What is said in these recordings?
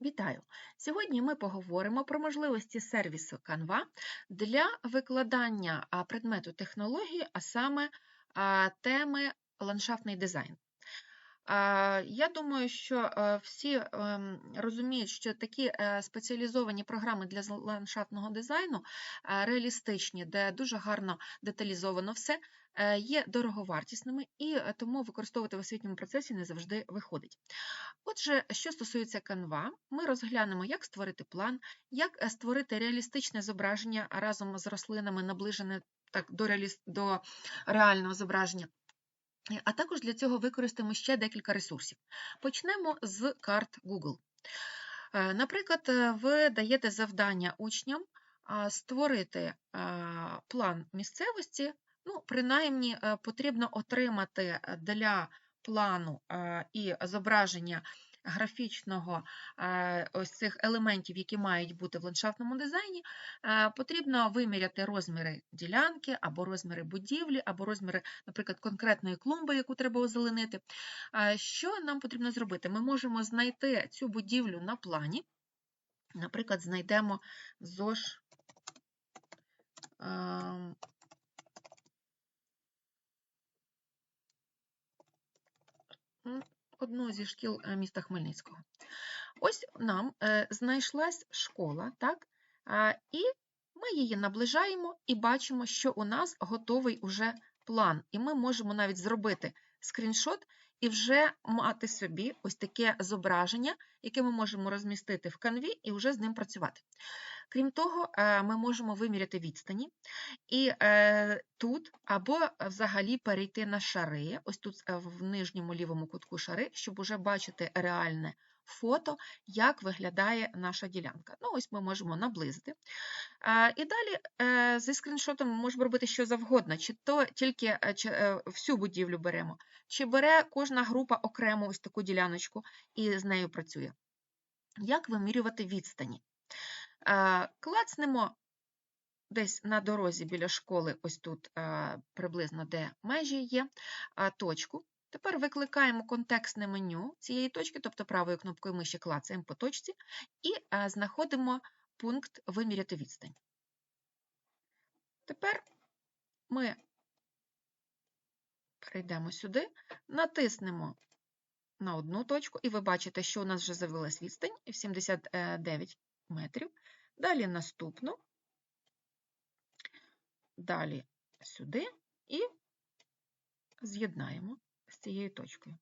Вітаю! Сьогодні ми поговоримо про можливості сервісу Canva для викладання предмету технології, а саме теми ландшафтний дизайн. Я думаю, що е, всі ем, розуміють, що такі е, спеціалізовані програми для ландшафтного дизайну е, реалістичні, де дуже гарно деталізовано все, є дороговартісними і тому використовувати в освітньому процесі не завжди виходить. Отже, що стосується Canva, ми розглянемо, як створити план, як створити реалістичне зображення разом з рослинами, наближене так до реального зображення. Е, А також для цього використаємо ще декілька ресурсів. Почнемо з карт Google. Е, Наприклад, е, ви даєте завдання учням створити план місцевості. Ну, принаймні, е, потрібно отримати е, для плану е, і зображення графічного е, ось цих елементів, які мають бути в ландшафтному дизайні, е, потрібно виміряти розміри ділянки, або розміри будівлі, або розміри, наприклад, конкретної клумби, яку треба озеленити. Е, Що нам потрібно зробити? Ми можемо знайти цю будівлю на плані. Наприклад, знайдемо ЗОЖ. Одну зі шкіл е, міста Хмельницького. Ось нам е, знайшлась школа, так? І ми її наближаємо і бачимо, що у нас готовий уже план. І ми можемо навіть зробити скріншот і вже мати собі ось таке зображення, яке ми можемо розмістити в канві і вже з ним працювати. Крім того, е, ми можемо виміряти відстані і е, тут або взагалі перейти на шари, ось тут е, в нижньому лівому кутку шари, щоб уже бачити реальне фото, як виглядає наша ділянка. Ну, ось ми можемо наблизити. І далі е, зі скріншотом ми можемо робити що завгодно, чи то тільки е, е, всю будівлю беремо, чи бере кожна група окремо ось таку діляночку і з нею працює. Як вимірювати відстані? Клацнемо десь на дорозі біля школи, ось тут приблизно де межі є, точку. Тепер викликаємо контекстне меню цієї точки, тобто правою кнопкою миші клацаємо по точці, і е, знаходимо пункт виміряти відстань. Тепер ми перейдемо сюди, натиснемо на одну точку, і ви бачите, що у нас вже з'явилась відстань 79 метрів. Далі наступну, далі сюди і з'єднаємо цією точкою.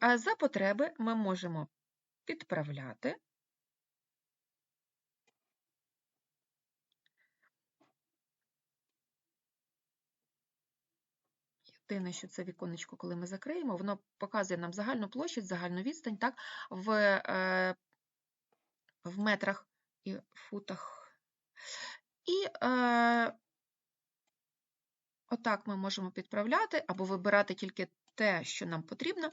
А за потреби ми можемо підправляти. Єдине, що це віконечко, коли ми закриємо, воно показує нам загальну площадь, загальну відстань, так, в, е, в метрах і футах. І е, отак ми можемо підправляти або вибирати тільки те, що нам потрібно.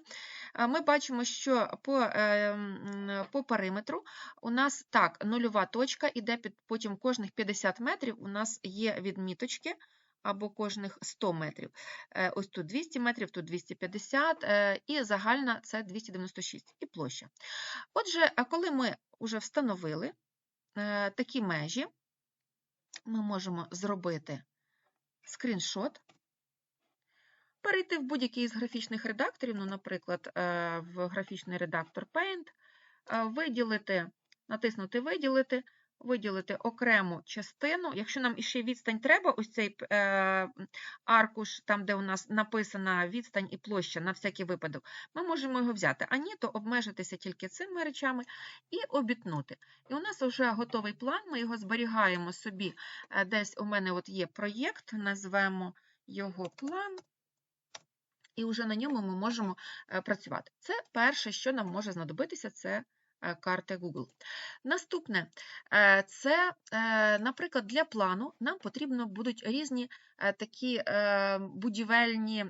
Е, Ми бачимо, що по, е, по периметру у нас так, нульова точка, іде під, потім кожних 50 метрів у нас є відміточки, або кожних 100 метрів. Е, Ось тут 200 метрів, тут 250, е, і загальна це 296 і площа. Отже, коли ми вже встановили е, такі межі, ми можемо зробити скріншот, перейти в будь-який із графічних редакторів, ну, наприклад, е, в графічний редактор Paint, е, виділити, натиснути Виділити, виділити окрему частину. Якщо нам іще відстань треба, ось цей е, аркуш, там, де у нас написана відстань і площа на всякий випадок, ми можемо його взяти. А ні, то обмежитися тільки цими речами і обітнути. І у нас вже готовий план, ми його зберігаємо собі. Десь у мене от є проєкт, назвемо його план. І вже на ньому ми можемо е, працювати. Це перше, що нам може знадобитися, це карти Google. Наступне, е, це, е, наприклад, для плану нам потрібно будуть різні е, такі е, будівельні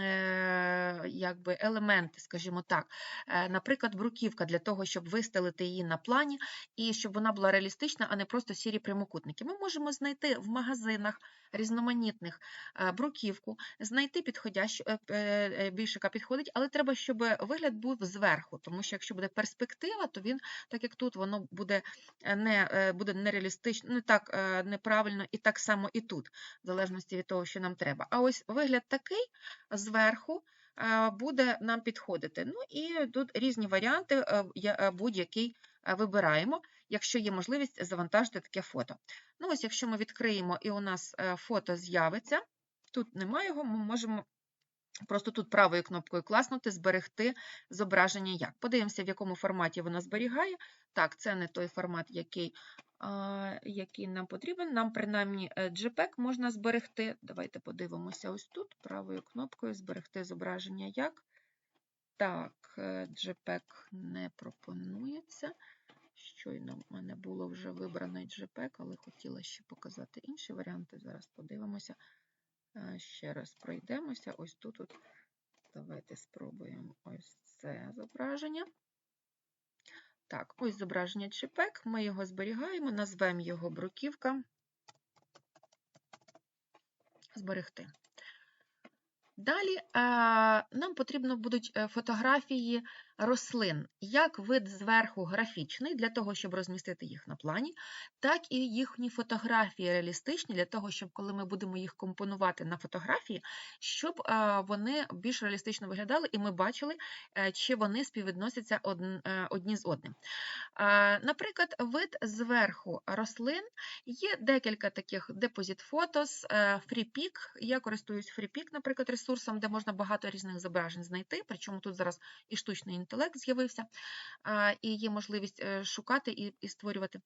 е, якби, елементи, скажімо так. Е, Наприклад, бруківка для того, щоб вистелити її на плані і щоб вона була реалістична, а не просто сірі прямокутники. Ми можемо знайти в магазинах різноманітних е, бруківку, знайти підходящу, е, е, яка підходить, але треба, щоб вигляд був зверху, тому що якщо буде перспектива, то він, так як тут, воно буде е, не е, буде нереалістично, не так е, неправильно, і так само і тут, в залежності від того, що нам треба. А ось вигляд такий зверху буде нам підходити. Ну і тут різні варіанти, будь-який вибираємо, якщо є можливість завантажити таке фото. Ну, ось, якщо ми відкриємо і у нас фото з'явиться, тут немає його, ми можемо просто тут правою кнопкою класнути, зберегти зображення як. Подивимося, в якому форматі воно зберігає. Так, це не той формат, який, а, який нам потрібен. Нам, принаймні, е, JPEG можна зберегти. Давайте подивимося ось тут, правою кнопкою зберегти зображення як. Так, е, JPEG не пропонується. Щойно в мене було вже вибраний JPEG, але хотіла ще показати інші варіанти. Зараз подивимося. Ще раз пройдемося. Ось тут. От. Давайте спробуємо ось це зображення. Так, ось зображення JPEG. Ми його зберігаємо, назвемо його бруківка. Зберегти. Далі нам потрібно будуть е, фотографії рослин, як вид зверху графічний, для того, щоб розмістити їх на плані, так і їхні фотографії реалістичні, для того, щоб коли ми будемо їх компонувати на фотографії, щоб е, вони більш реалістично виглядали, і ми бачили, е, чи вони співвідносяться е, одні з одним. Наприклад, вид зверху рослин Є декілька таких Photos, е, FreePic. Я користуюсь FreePic, наприклад, ресурсом, де можна багато різних зображень знайти. Причому тут зараз і штучний інтелект з'явився, і є можливість е, шукати і, і створювати.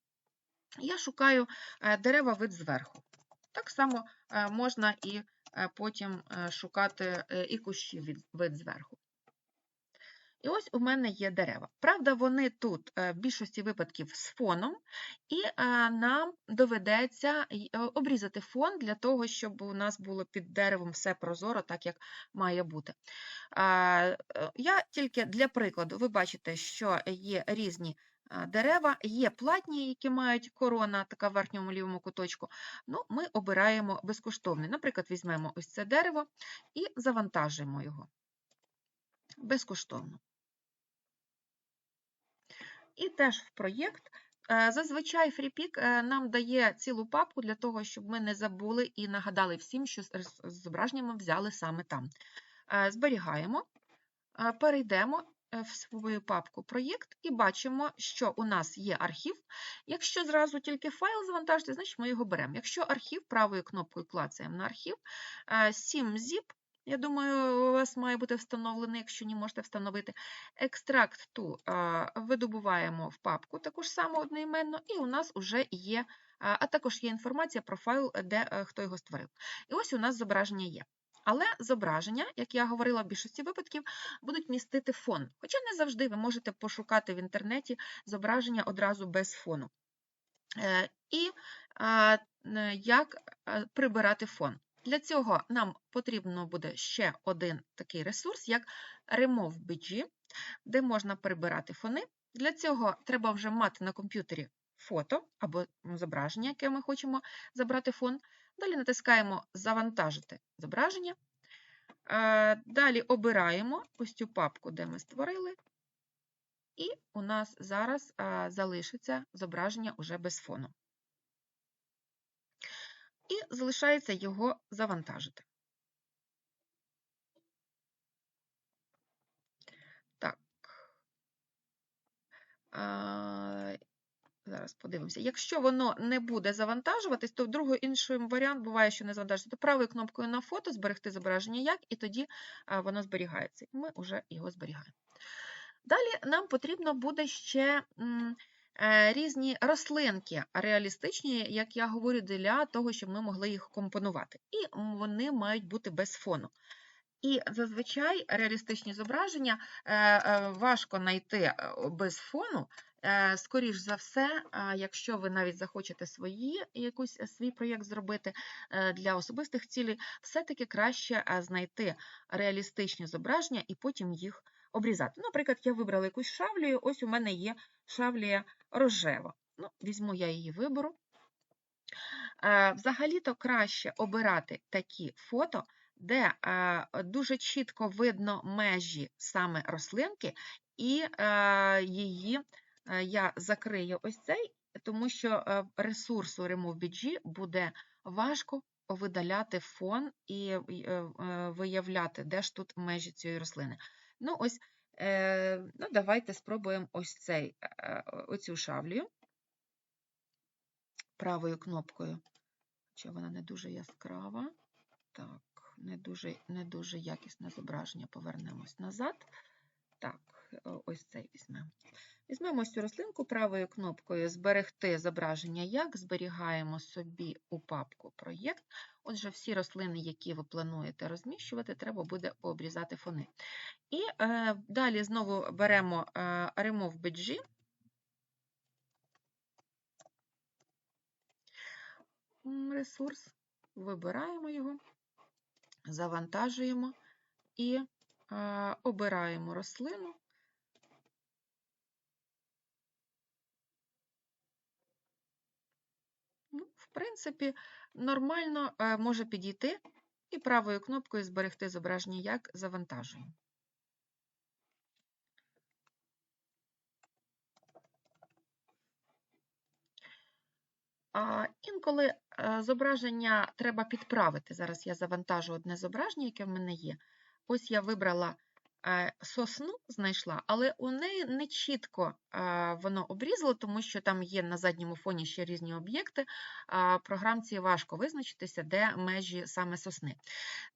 Я шукаю е, дерева вид зверху. Так само е, можна і потім шукати і кущі вид зверху. І ось у мене є дерева. Правда, вони тут е, в більшості випадків з фоном, і е, нам доведеться е, обрізати фон для того, щоб у нас було під деревом все прозоро, так як має бути. Я тільки для прикладу, ви бачите, що є різні дерева, є платні, які мають корона, така в верхньому лівому куточку. Ну, ми обираємо безкоштовний. Наприклад, візьмемо ось це дерево і завантажуємо його безкоштовно. І теж в проєкт. Е, Зазвичай FreePic е, нам дає цілу папку для того, щоб ми не забули і нагадали всім, що з з зображенням ми взяли саме там. Е, Зберігаємо, перейдемо в свою папку проєкт і бачимо, що у нас є архів. Якщо зразу тільки файл завантажити, значить ми його беремо. Якщо архів, правою кнопкою клацаємо на архів, 7zip, я думаю, у вас має бути встановлений, якщо не можете встановити. Екстракт ту видобуваємо в папку таку ж саму одноіменну, і у нас вже є, а також є інформація про файл, де е, хто його створив. І ось у нас зображення є. Але зображення, як я говорила в більшості випадків, будуть містити фон. Хоча не завжди ви можете пошукати в інтернеті зображення одразу без фону. Е, І як е, прибирати фон. Для цього нам потрібно буде ще один такий ресурс, як RemoveBG, де можна прибирати фони. Для цього треба вже мати на комп'ютері фото або зображення, яке ми хочемо забрати фон. Далі натискаємо Завантажити зображення. Е, Далі обираємо ось цю папку, де ми створили, і у нас зараз е, залишиться зображення уже без фону. І залишається його завантажити. Так. А, Зараз подивимося. Якщо воно не буде завантажуватись, то другий інший варіант буває, що не завантажується. То правою кнопкою на фото зберегти зображення як, і тоді воно зберігається. Ми вже його зберігаємо. Далі нам потрібно буде ще різні рослинки реалістичні, як я говорю, для того, щоб ми могли їх компонувати. І вони мають бути без фону. І зазвичай реалістичні зображення е, е, важко знайти е, без фону. Е, Скоріш за все, е, якщо ви навіть захочете свої, якусь е, свій проєкт зробити е, для особистих цілей, все-таки краще е, знайти реалістичні зображення і потім їх обрізати. Наприклад, я вибрала якусь шавлію, ось у мене є шавлія рожева. Ну, Візьму я її вибору. Е, Взагалі-то краще обирати такі фото, де е, дуже чітко видно межі саме рослинки і е, її я закрию ось цей, тому що ресурсу RemoveBG буде важко видаляти фон і виявляти, де ж тут межі цієї рослини. Ну, ось, ну, давайте спробуємо ось цей, е, оцю шавлію правою кнопкою. Хоча вона не дуже яскрава. Так, не дуже, не дуже якісне зображення. Повернемось назад. Так, ось цей візьмемо. Візьмемо цю рослинку правою кнопкою Зберегти зображення як, зберігаємо собі у папку проєкт. Отже, всі рослини, які ви плануєте розміщувати, треба буде обрізати фони. І е, далі знову беремо е, Remove BG. Ресурс, вибираємо його, завантажуємо і е, обираємо рослину. Ну, в принципі, нормально е, може підійти і правою кнопкою зберегти зображення як завантажуємо. Інколи е, зображення треба підправити. Зараз я завантажу одне зображення, яке в мене є. Ось я вибрала сосну, знайшла, але у неї не чітко воно обрізало, тому що там є на задньому фоні ще різні об'єкти. Програмці важко визначитися, де межі саме сосни.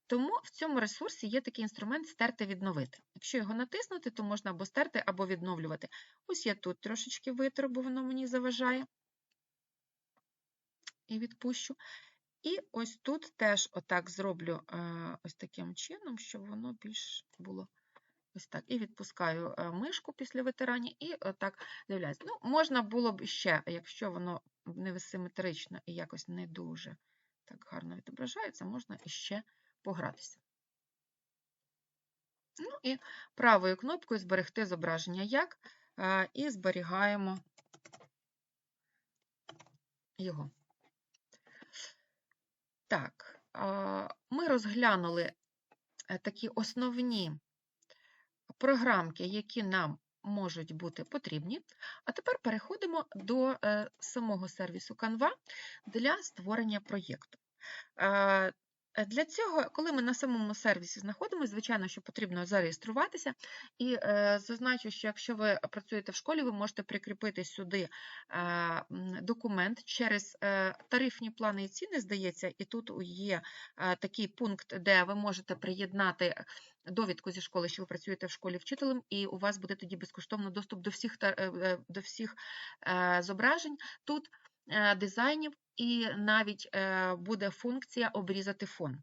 Тому в цьому ресурсі є такий інструмент стерти відновити. Якщо його натиснути, то можна або стерти, або відновлювати. Ось я тут трошечки витру, бо воно мені заважає і відпущу. І ось тут теж отак зроблю е, ось таким чином, щоб воно більш було ось так. І відпускаю е, мишку після витирання, і отак дивляюсь. Ну, можна було б ще, якщо воно не симетрично і якось не дуже так гарно відображається, можна іще погратися. Ну і правою кнопкою зберегти зображення як, е, і зберігаємо його. Так, ми розглянули е, такі основні програмки, які нам можуть бути потрібні. А тепер переходимо до е, самого сервісу Canva для створення проєкту. Е, Для цього, коли ми на самому сервісі знаходимося, звичайно, що потрібно зареєструватися. І е, зазначу, що якщо ви працюєте в школі, ви можете прикріпити сюди е, документ через е, тарифні плани і ціни, здається, і тут є е, такий пункт, де ви можете приєднати довідку зі школи, що ви працюєте в школі вчителем, і у вас буде тоді безкоштовно доступ до всіх, е, е, до всіх е, зображень. Тут дизайнів, і навіть е, буде функція обрізати фон.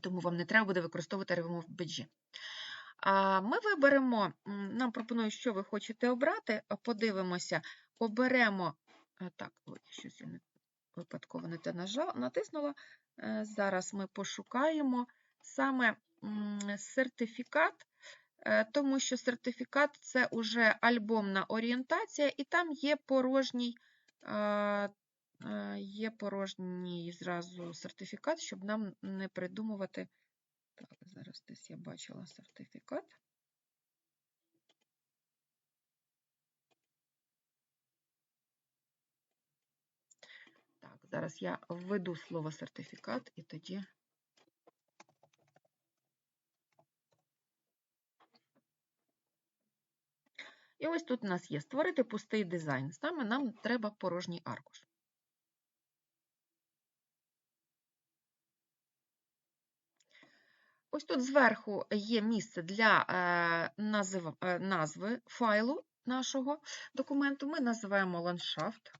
Тому вам не треба буде використовувати Remove. А Ми виберемо, нам пропонують, що ви хочете обрати. Подивимося, оберемо. е, Так, щось я випадково не те натиснула. Е, Зараз ми пошукаємо саме сертифікат, тому що сертифікат це уже альбомна орієнтація, і там є порожній. Е, Є порожній зразу сертифікат, щоб нам не придумувати. Так, зараз десь я бачила сертифікат. Так, зараз я введу слово сертифікат і тоді. І ось тут у нас є створити пустий дизайн. Саме нам треба порожній аркуш. Ось тут зверху є місце для е, е, назви файлу нашого документу. Ми називаємо ландшафт.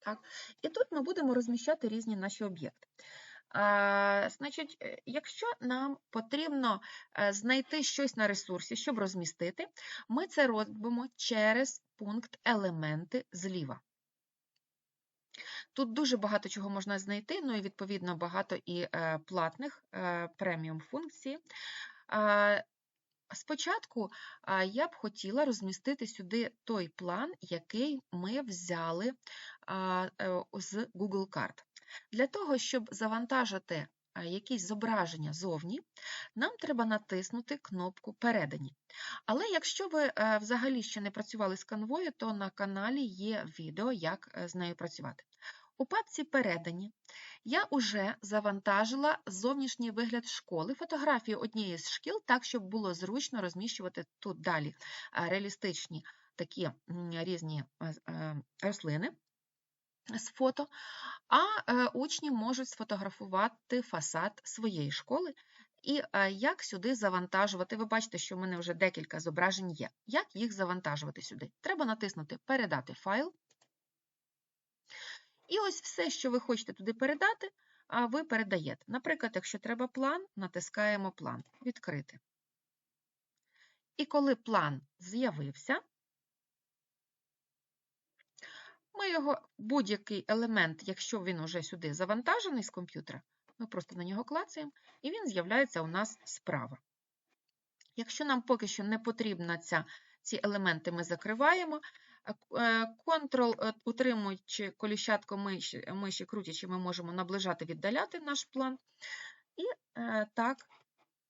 Так. І тут ми будемо розміщати різні наші об'єкти. Значить, е, якщо нам потрібно знайти щось на ресурсі, щоб розмістити, ми це робимо через пункт елементи зліва. Тут дуже багато чого можна знайти, ну і відповідно багато і е, платних е, преміум функцій. Спочатку я б хотіла розмістити сюди той план, який ми взяли е, з Google карт. Для того, щоб завантажити якісь зображення зовні, нам треба натиснути кнопку Передані. Але якщо ви взагалі ще не працювали з канвою, то на каналі є відео, як з нею працювати. У папці Передані я вже завантажила зовнішній вигляд школи, фотографії однієї з шкіл, так, щоб було зручно розміщувати тут далі е, реалістичні такі різні е, е, рослини з фото, а учні можуть сфотографувати фасад своєї школи. І як сюди завантажувати? Ви бачите, що в мене вже декілька зображень є. Як їх завантажувати сюди? Треба натиснути Передати файл. І ось все, що ви хочете туди передати, а ви передаєте. Наприклад, якщо треба план, натискаємо план Відкрити. І коли план з'явився, ми його, будь-який елемент, якщо він уже сюди завантажений з комп'ютера, ми просто на нього клацаємо, і він з'являється у нас справа. Якщо нам поки що не потрібна ці елементи, ми закриваємо. Ctrl, е, утримуючи коліщатко миші, миші крутячи, ми можемо наближати, віддаляти наш план. І е, так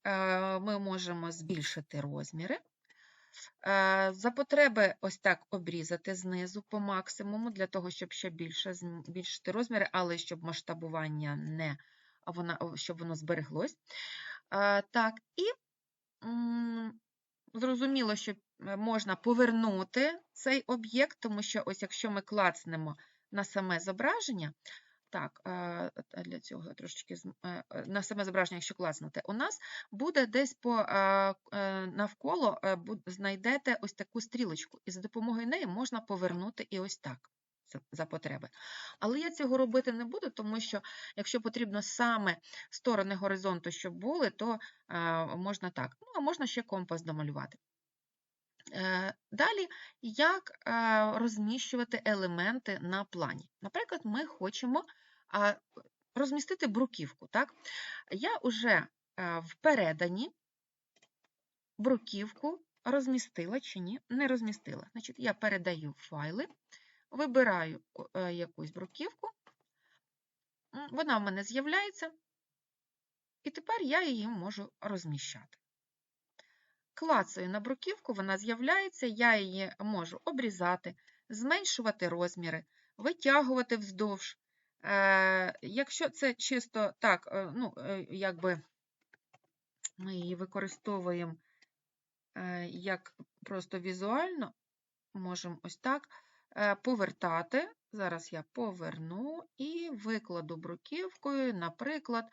е, ми можемо збільшити розміри. Е, За потреби ось так обрізати знизу по максимуму, для того, щоб ще більше збільшити розміри, але щоб масштабування не вона, щоб воно збереглось. Так, і зрозуміло, що можна повернути цей об'єкт, тому що ось якщо ми клацнемо на саме зображення, так, е, для цього трошечки е, е, на саме зображення, якщо клацнути, у нас буде десь по е, е, навколо е, знайдете ось таку стрілочку, і за допомогою неї можна повернути і ось так за- потреби. Але я цього робити не буду, тому що якщо потрібно саме сторони горизонту, щоб були, то е, можна так. Ну, а можна ще компас домалювати. Е, Далі, як е, розміщувати елементи на плані. Наприклад, ми хочемо розмістити бруківку. Так? Я вже е, в передані бруківку розмістила чи ні, не розмістила. Значить, я передаю файли, вибираю якусь бруківку, вона в мене з'являється, і тепер я її можу розміщати. Клацаю на бруківку, вона з'являється, я її можу обрізати, зменшувати розміри, витягувати вздовж. Е, Якщо це чисто так, е, ну, е, якби ми її використовуємо як просто візуально, можемо ось так повертати. Зараз я поверну і викладу бруківкою, наприклад, на-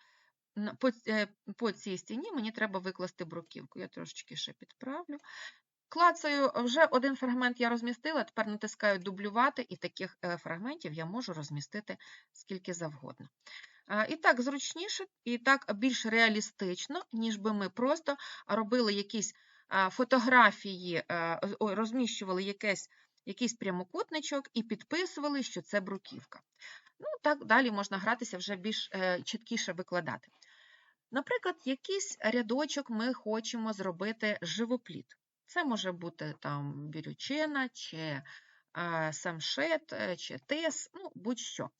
по, е, по цій стіні мені треба викласти бруківку. Я трошечки ще підправлю. Клацаю, вже один фрагмент я розмістила, тепер натискаю дублювати, і таких е, фрагментів я можу розмістити скільки завгодно. І так зручніше, і так більш реалістично, ніж би ми просто робили якісь фотографії, розміщували якесь, якийсь прямокутничок і підписували, що це бруківка. Ну, так далі можна гратися вже більш е, чіткіше викладати. Наприклад, якийсь рядочок ми хочемо зробити живопліт. Це може бути там бірючина, чи е, самшит, е, чи тис, ну, будь-що.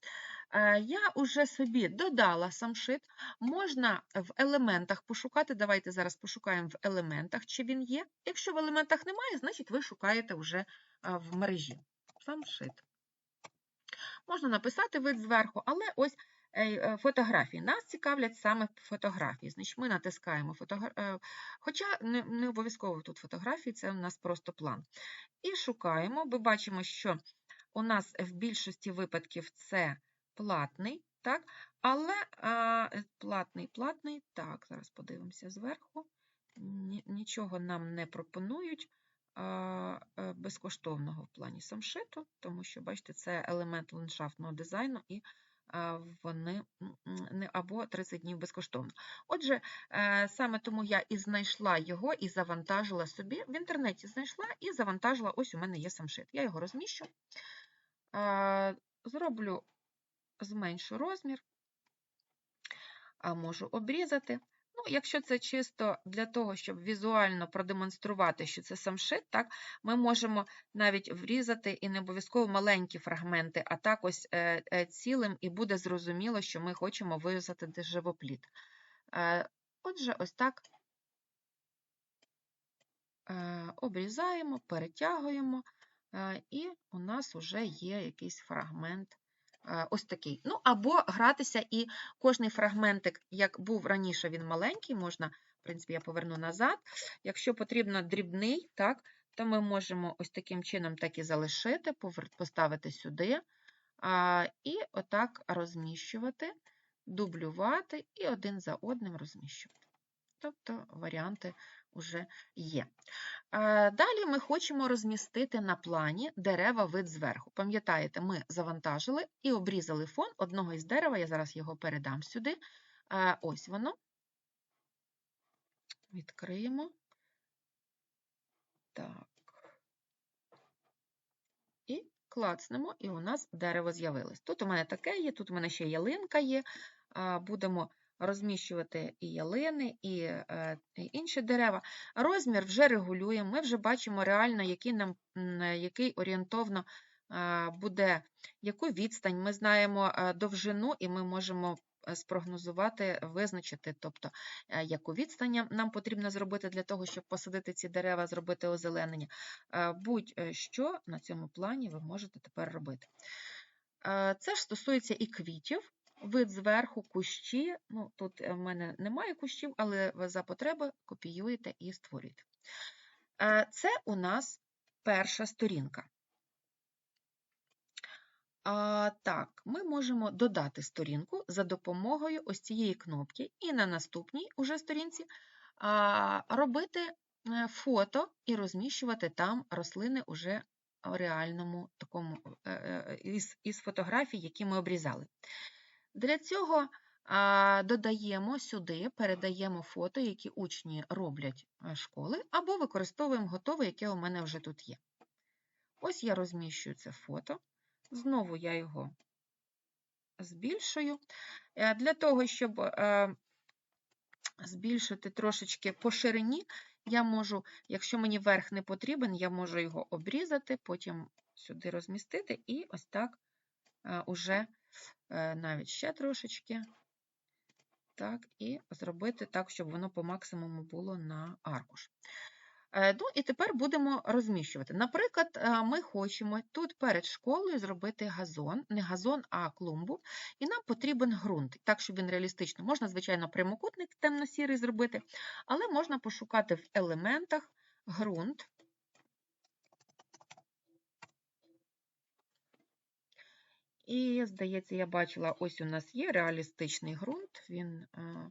Е, Я уже собі додала самшит. Можна в елементах пошукати. Давайте зараз пошукаємо в елементах, чи він є. Якщо в елементах немає, значить ви шукаєте вже е, в мережі. Самшит. Можна написати вид зверху, але ось фотографії. Нас цікавлять саме фотографії. Значить, ми натискаємо фотографію, хоча не, обов'язково тут фотографії, це у нас просто план. І шукаємо. Ми бачимо, що у нас в більшості випадків це платний, так? але а, е, платний, платний, так, зараз подивимося зверху. Нічого нам не пропонують е, безкоштовного в плані самшиту, тому що, бачите, це елемент ландшафтного дизайну, і вони або 30 днів безкоштовно. Отже, е, саме тому я і знайшла його і завантажила собі. В інтернеті знайшла і завантажила. Ось у мене є самшит. Я його розміщу. Е, Зроблю, зменшу розмір, а можу обрізати. Ну, якщо це чисто для того, щоб візуально продемонструвати, що це самшит, так, ми можемо навіть врізати і не обов'язково маленькі фрагменти, а так ось е, е, цілим, і буде зрозуміло, що ми хочемо вив'язати живопліт. Е, Отже, ось так обрізаємо, перетягуємо, і у нас вже є якийсь фрагмент ось такий. Ну, або гратися, і кожний фрагментик, як був раніше, він маленький, можна, в принципі, я поверну назад. Якщо потрібно дрібний, так, то ми можемо ось таким чином так і залишити, поставити сюди, і отак розміщувати, дублювати і один за одним розміщувати. Тобто варіанти вже є. Е, Далі ми хочемо розмістити на плані дерева вид зверху. Пам'ятаєте, ми завантажили і обрізали фон одного із дерева. Я зараз його передам сюди. Е, Ось воно. Відкриємо. Так. І клацнемо, і у нас дерево з'явилось. Тут у мене таке є, тут у мене ще ялинка є. Будемо розміщувати і ялини, і, е, і інші дерева. Розмір вже регулюємо, ми вже бачимо реально, який нам який орієнтовно буде, яку відстань. Ми знаємо е, довжину, і ми можемо е, спрогнозувати, визначити, тобто, е, яку відстань нам- потрібно зробити для того, щоб посадити ці дерева, зробити озеленення. Е, Будь-що на цьому плані ви можете тепер робити. Е, Це ж стосується і квітів. Вид зверху, кущі. Ну, тут е, в мене немає кущів, але за потреби копіюєте і створюєте. Е, Це у нас перша сторінка. А, так, ми можемо додати сторінку за допомогою ось цієї кнопки, і на наступній уже сторінці а, робити е, фото і розміщувати там рослини уже в реальному такому із, із фотографій, які ми обрізали. Для цього додаємо сюди, передаємо фото, які учні роблять е, школи, або використовуємо готове, яке у мене вже тут є. Ось я розміщую це фото. Знову я його збільшую. Е, Для того, щоб е, збільшити трошечки по ширині, я можу, якщо мені верх не потрібен, я можу його обрізати, потім сюди розмістити і ось так уже навіть ще трошечки. Так, і зробити так, щоб воно по максимуму було на аркуш. Е, Ну і тепер будемо розміщувати. Наприклад, е, ми хочемо тут перед школою зробити газон, не газон, а клумбу, і нам потрібен ґрунт, так, щоб він реалістично. Можна, звичайно, прямокутник темно-сірий зробити, але можна пошукати в елементах ґрунт. І, здається, я бачила, ось у нас є реалістичний ґрунт. Він, е,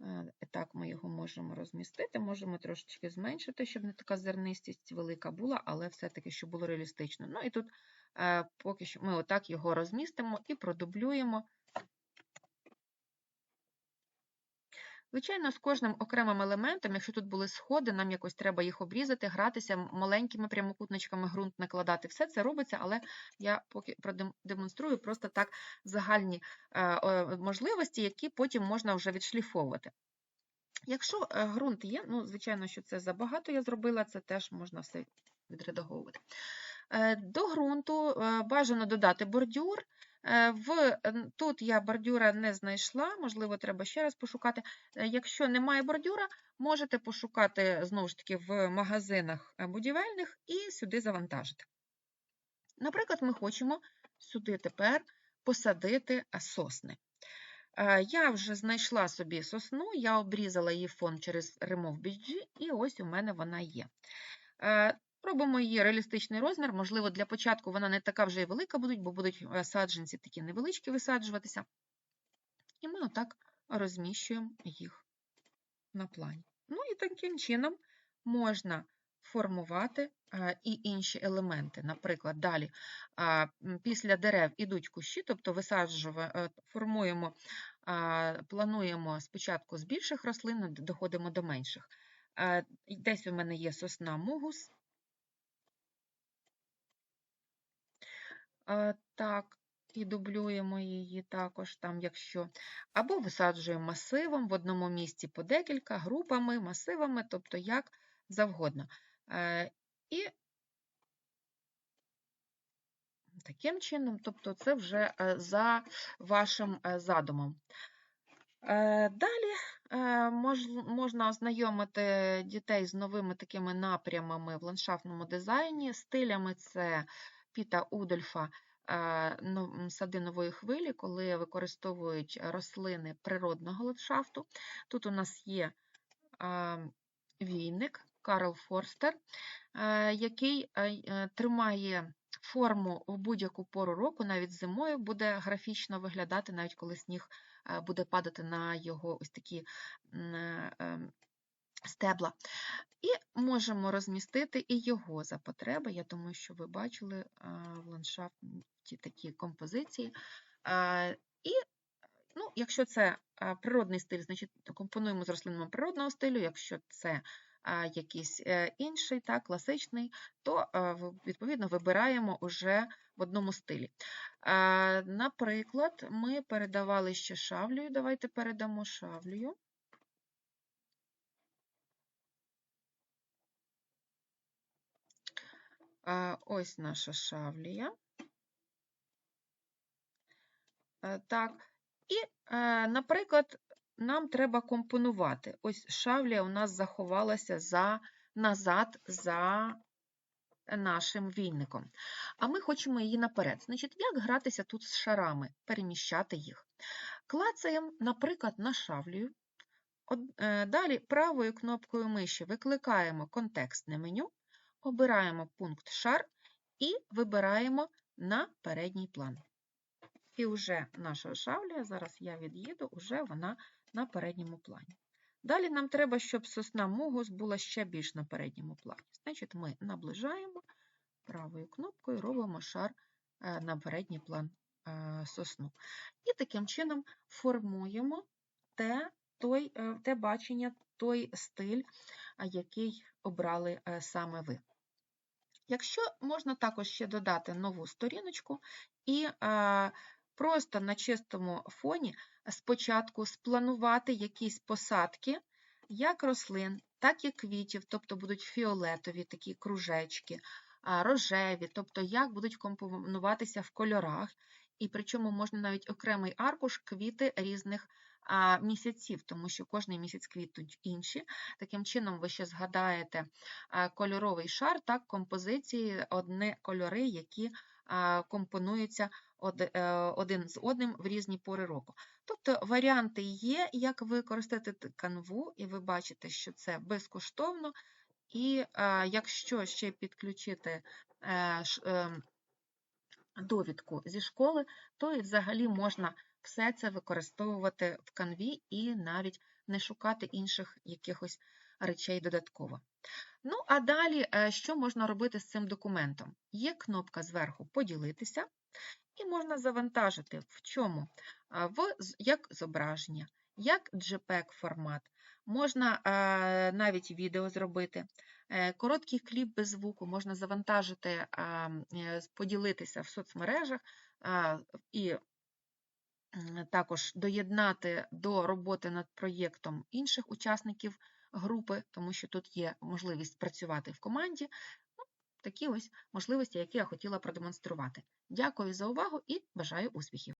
е, так, ми його можемо розмістити, можемо трошечки зменшити, щоб не така зернистість велика була, але все-таки, щоб було реалістично. Ну і тут е, поки що ми отак його розмістимо і продублюємо. Звичайно, з кожним окремим елементом, якщо тут були сходи, нам якось треба їх обрізати, гратися, маленькими прямокутничками ґрунт накладати. Все це робиться, але я поки продемонструю просто так загальні е, можливості, які потім можна вже відшліфовувати. Якщо е, ґрунт є, ну, звичайно, що це забагато я зробила, це теж можна все відредаговувати. Е, До ґрунту бажано додати бордюр. Е, В, Тут я бордюра не знайшла, можливо, треба ще раз пошукати. Е, Якщо немає бордюра, можете пошукати знову ж таки в магазинах е, будівельних і сюди завантажити. Наприклад, ми хочемо сюди тепер посадити сосни. Я вже знайшла собі сосну, я обрізала її фон через Remove BG, і ось у мене вона є. Е, Робимо її реалістичний розмір. Можливо, для початку вона не така вже й велика будуть, бо будуть е, саджанці такі невеличкі висаджуватися. І ми отак розміщуємо їх на плані. Ну і таким чином можна формувати е, і інші елементи. Наприклад, далі після дерев ідуть кущі, тобто формуємо, плануємо спочатку з більших рослин, доходимо до менших. Е, Десь у мене є сосна мугус. Так, і дублюємо її також, там, якщо, або висаджуємо масивом в одному місці по декілька, групами, масивами, тобто як завгодно. Е, І таким чином, тобто це вже е, за вашим е, задумом. Е, Далі е, можна ознайомити дітей з новими такими напрямами в ландшафтному дизайні. Стилями це Піта Удольфа е, но- м, сади нової хвилі, коли використовують рослини природного ландшафту. Тут у нас є війник Карл Форстер, е, який е, е, тримає форму в будь-яку пору року, навіть зимою буде графічно виглядати, навіть коли сніг е, буде падати на його ось такі е, ем, стебла. І можемо розмістити і його за потреби. Я думаю, що ви бачили в ландшафті такі композиції. І Ну, якщо це природний стиль, значить компонуємо з рослинами природного стилю. Якщо це якийсь е, інший, так, класичний, то відповідно вибираємо уже в одному стилі. Наприклад, ми передавали ще шавлею. Давайте передамо шавлею. А, Ось наша шавлія. Е, Так. І, е, наприклад, нам треба компонувати. Ось шавлія у нас заховалася за, назад за нашим війником. А ми хочемо її наперед. Значить, як гратися тут з шарами, переміщати їх? Клацаємо, наприклад, на шавлію. Е, Далі правою кнопкою миші викликаємо контекстне меню, обираємо пункт шар і вибираємо на передній план. І вже наша шавлія, зараз я від'їду, уже вона на передньому плані. Далі нам треба, щоб сосна мугус була ще більш на передньому плані. Значить, ми наближаємо правою кнопкою, робимо шар е, на передній план е, сосну. І таким чином формуємо те, той, е, те бачення, той стиль, який обрали саме ви. Якщо можна також ще додати нову сторіночку і е, просто на чистому фоні спочатку спланувати якісь посадки, як рослин, так і квітів, тобто будуть фіолетові такі кружечки, рожеві, тобто як будуть компонуватися в кольорах, і причому можна навіть окремий аркуш квіти різних місяців, тому що кожний місяць квітуть інші. Таким чином, ви ще згадаєте кольоровий шар, так, композиції, одне кольори, які компонуються е, один з одним в різні пори року. Тобто варіанти є, як використати канву, і ви бачите, що це безкоштовно. І якщо ще підключити е, ем, довідку зі школи, то і взагалі можна все це використовувати в канві і навіть не шукати інших якихось речей додатково. Ну, а далі, е, що можна робити з цим документом? Є кнопка зверху Поділитися, і можна завантажити в чому? В, як зображення, як JPEG формат. Можна е, навіть відео зробити. Е, Короткий кліп без звуку можна завантажити, поділитися в соцмережах і також доєднати до роботи над проєктом інших учасників групи, тому що тут є можливість працювати в команді. Ну, такі ось можливості, які я хотіла продемонструвати. Дякую за увагу і бажаю успіхів!